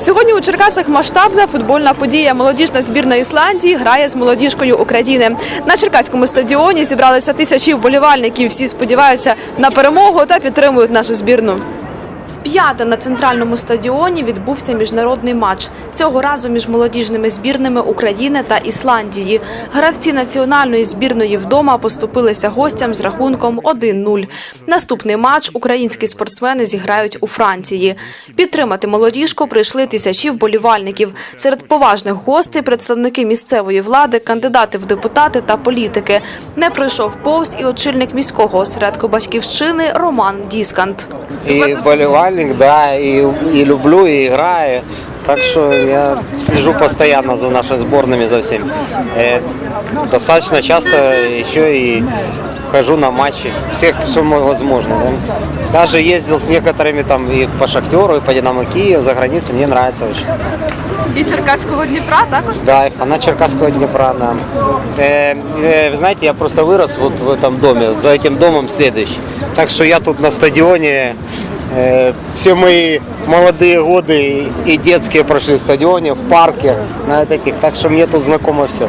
Сьогодні у Черкасах масштабна футбольна подія. Молодіжна збірна Ісландії грає з молодіжкою України. На Черкаському стадіоні зібралися тисячі вболівальників. Всі сподіваються на перемогу та підтримують нашу збірну. Вп'яте на центральному стадіоні відбувся міжнародний матч. Цього разу між молодіжними збірними України та Ісландії. Гравці національної збірної вдома поступилися гостям з рахунком 1-0. Наступний матч українські спортсмени зіграють у Франції. Підтримати молодіжку прийшли тисячі вболівальників. Серед поважних гостей представники місцевої влади, кандидати в депутати та політики. Не пройшов повз і очільник міського осередку батьківщини Роман Діскант. И болельник, да, и, и люблю, и играю. Так что я слежу постоянно за нашими сборными, за всем. Э, достаточно часто еще и хожу на матчи. Всех, что возможно. да. Даже ездил с некоторыми там и по Шахтеру, и по Динамо Киев за границей. Мне нравится очень. І Черкаського Дніпра також Да, фанат Черкасского Днепра, да. Э, э, вы знаете, я просто вырос вот в этом доме, вот за этим домом следующий. Так что я тут на стадионе, все мои молодые годы и детские прошли в стадионе, в парке, на этих. Так что мне тут знакомо все.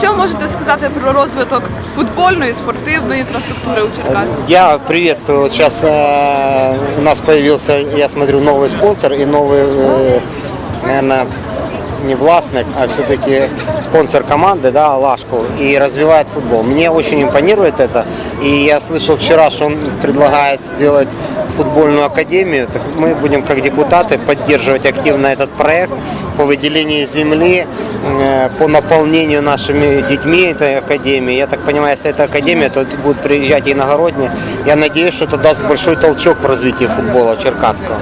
Що можете сказати про розвиток футбольної спортивної інфраструктури у Черкасах? Я приветствую, вот сейчас у нас появился, я смотрю, новый спонсор и новый, э, наверное, не властник, а все-таки спонсор команды, да, Лашку, и развивает футбол. Мне очень импонирует это. И я слышал вчера, что он предлагает сделать футбольную академию. Так мы будем как депутаты поддерживать активно этот проект по выделению земли, э, по наполнению нашими детьми этой академии. Я так понимаю, если это академия, то будут приезжать иногородние. Я надеюсь, что это даст большой толчок в развитии футбола Черкасского.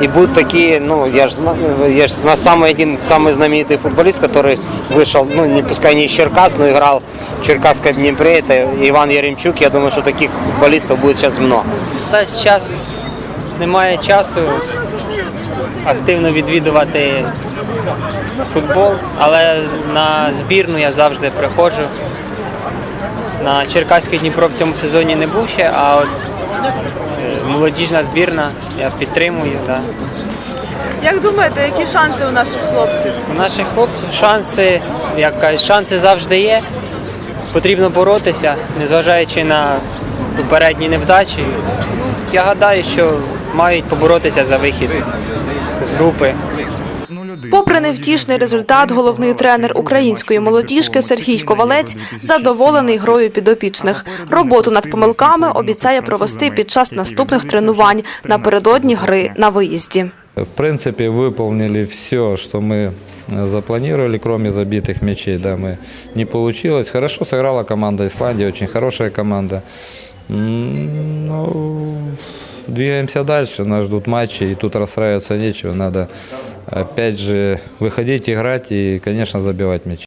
И будут такие, ну, я же знаю, я же на самый один, самый знаменитый футболист, который вышел, ну, не пускай не из Черкас, но играл в Черкасском Днепре, это Иван Яремчук. Я думаю, что таких футболистов будет сейчас много. Та зараз немає часу активно відвідувати футбол, але на збірну я завжди приходжу. На Черкаський Дніпро в цьому сезоні не був ще, а от е, молодіжна збірна я підтримую. Да. Як думаєте, які шанси у наших хлопців? У наших хлопців шанси, як кажуть, шанси завжди є. Потрібно боротися, незважаючи на попередні невдачі. Я гадаю, що мають поборотися за вихід з групи. Попри невтішний результат, головний тренер української молодіжки Сергій Ковалець задоволений грою підопічних. Роботу над помилками обіцяє провести під час наступних тренувань напередодні гри на виїзді. В принципе, выполнили все, что мы э, запланировали, кроме забитых мячей. Да, мы не получилось. Хорошо сыграла команда Исландии, очень хорошая команда. Двигаемся дальше, нас ждут матчи, и тут расстраиваться нечего. Надо опять же выходить, играть и, конечно, забивать мячи.